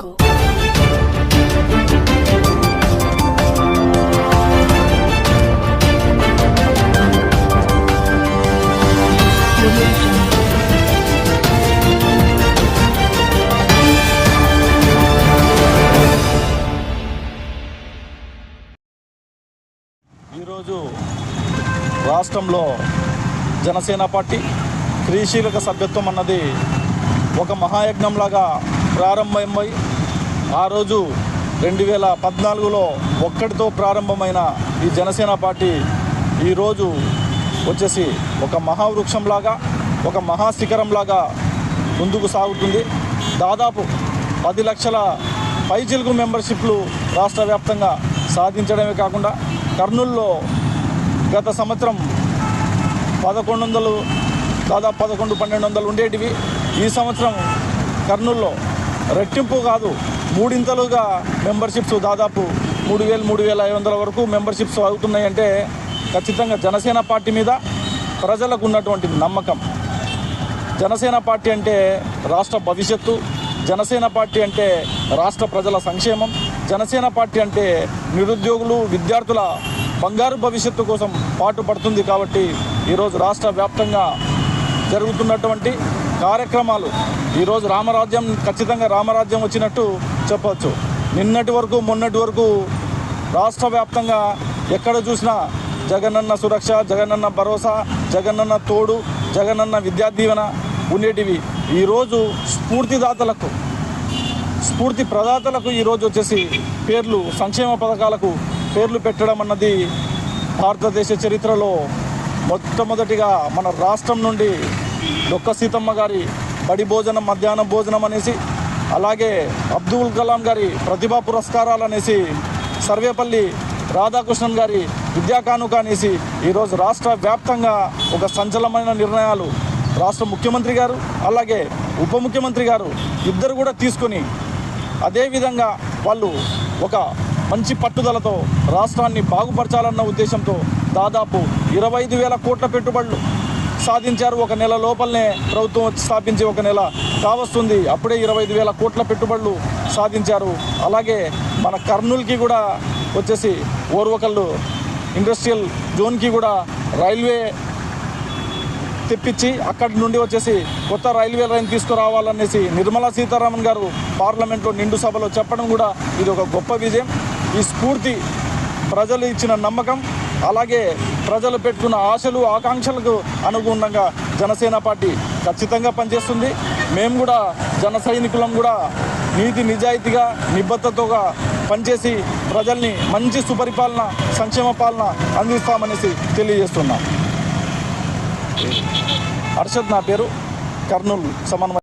jungle. ఈరోజు రాష్ట్రంలో Janasena party క్రీశీలక సభ్యత్వం అన్నది ఒక మహాయజ్ఞంలాగా ప్రారంభమై ఆ రోజు రెండు వేల పద్నాలుగులో ఒక్కడితో ప్రారంభమైన ఈ జనసేన పార్టీ ఈరోజు వచ్చేసి ఒక మహావృక్షంలాగా ఒక మహాశిఖరంలాగా ముందుకు సాగుతుంది. దాదాపు పది లక్షల పైచిలుకు మెంబర్షిప్లు రాష్ట్ర వ్యాప్తంగా సాధించడమే కాకుండా కర్నూల్లో గత సంవత్సరం పదకొండు వందలు దాదాపు పదకొండు పన్నెండు వందలు ఉండేటివి. ఈ సంవత్సరం కర్నూల్లో రెట్టింపు కాదు. మూడింతలుగా మెంబర్షిప్స్ దాదాపు మూడు వేలు మూడు వేల ఐదు వందల వరకు మెంబర్షిప్స్ అవుతున్నాయంటే ఖచ్చితంగా జనసేన పార్టీ మీద ప్రజలకు ఉన్నటువంటి నమ్మకం. జనసేన పార్టీ అంటే రాష్ట్ర భవిష్యత్తు జనసేన పార్టీ అంటే రాష్ట్ర ప్రజల సంక్షేమం జనసేన పార్టీ అంటే నిరుద్యోగులు విద్యార్థుల బంగారు భవిష్యత్తు కోసం పాటుపడుతుంది కాబట్టి ఈరోజు రాష్ట్ర వ్యాప్తంగా జరుగుతున్నటువంటి కార్యక్రమాలు. ఈరోజు రామరాజ్యం ఖచ్చితంగా రామరాజ్యం వచ్చినట్టు చెప్పవచ్చు. నిన్నటి వరకు మొన్నటి వరకు రాష్ట్ర వ్యాప్తంగా ఎక్కడ చూసినా జగనన్న సురక్ష జగనన్న భరోసా జగనన్న తోడు జగనన్న విద్యా దీవెన ఉండేటివి. ఈరోజు స్ఫూర్తిదాతలకు స్ఫూర్తి ప్రదాతలకు ఈరోజు వచ్చేసి పేర్లు సంక్షేమ పథకాలకు పేర్లు పెట్టడం అన్నది భారతదేశ చరిత్రలో మొట్టమొదటిగా మన రాష్ట్రం నుండి డొక్క సీతమ్మ గారి బడి భోజనం మధ్యాహ్నం భోజనం అనేసి అలాగే అబ్దుల్ కలాం గారి ప్రతిభా పురస్కారాలు అనేసి సర్వేపల్లి రాధాకృష్ణన్ గారి విద్యా కానుక అనేసి ఈరోజు రాష్ట్ర వ్యాప్తంగా ఒక సంచలనమైన నిర్ణయాలు రాష్ట్ర ముఖ్యమంత్రి గారు అలాగే ఉప ముఖ్యమంత్రి గారు ఇద్దరు కూడా తీసుకొని అదేవిధంగా వాళ్ళు ఒక మంచి పట్టుదలతో రాష్ట్రాన్ని బాగుపరచాలన్న ఉద్దేశంతో దాదాపు ఇరవై ఐదు వేల కోట్ల పెట్టుబడులు సాధించారు. ఒక నెల లోపలనే ప్రభుత్వం స్థాపించి ఒక నెల కావస్తుంది. అప్పుడే ఇరవై ఐదు వేల కోట్ల పెట్టుబడులు సాధించారు. అలాగే మన కర్నూలుకి కూడా వచ్చేసి ఓర్వకల్లు ఇండస్ట్రియల్ జోన్కి కూడా రైల్వే తెప్పించి అక్కడి నుండి వచ్చేసి కొత్త రైల్వే లైన్ తీసుకురావాలనేసి నిర్మలా సీతారామన్ గారు పార్లమెంట్లో నిండు సభలో చెప్పడం కూడా ఇది ఒక గొప్ప విజయం. ఈ స్ఫూర్తి ప్రజలు ఇచ్చిన నమ్మకం అలాగే ప్రజలు పెట్టుకున్న ఆశలు ఆకాంక్షలకు అనుగుణంగా జనసేన పార్టీ ఖచ్చితంగా పనిచేస్తుంది. మేము కూడా జన సైనికులం కూడా నీతి నిజాయితీగా నిబద్ధతగా పనిచేసి ప్రజల్ని మంచి సుపరిపాలన సంక్షేమ పాలన అందిస్తామనేసి తెలియజేస్తున్నాం. హర్షద్ నా పేరు కర్నూలు సమన్వయ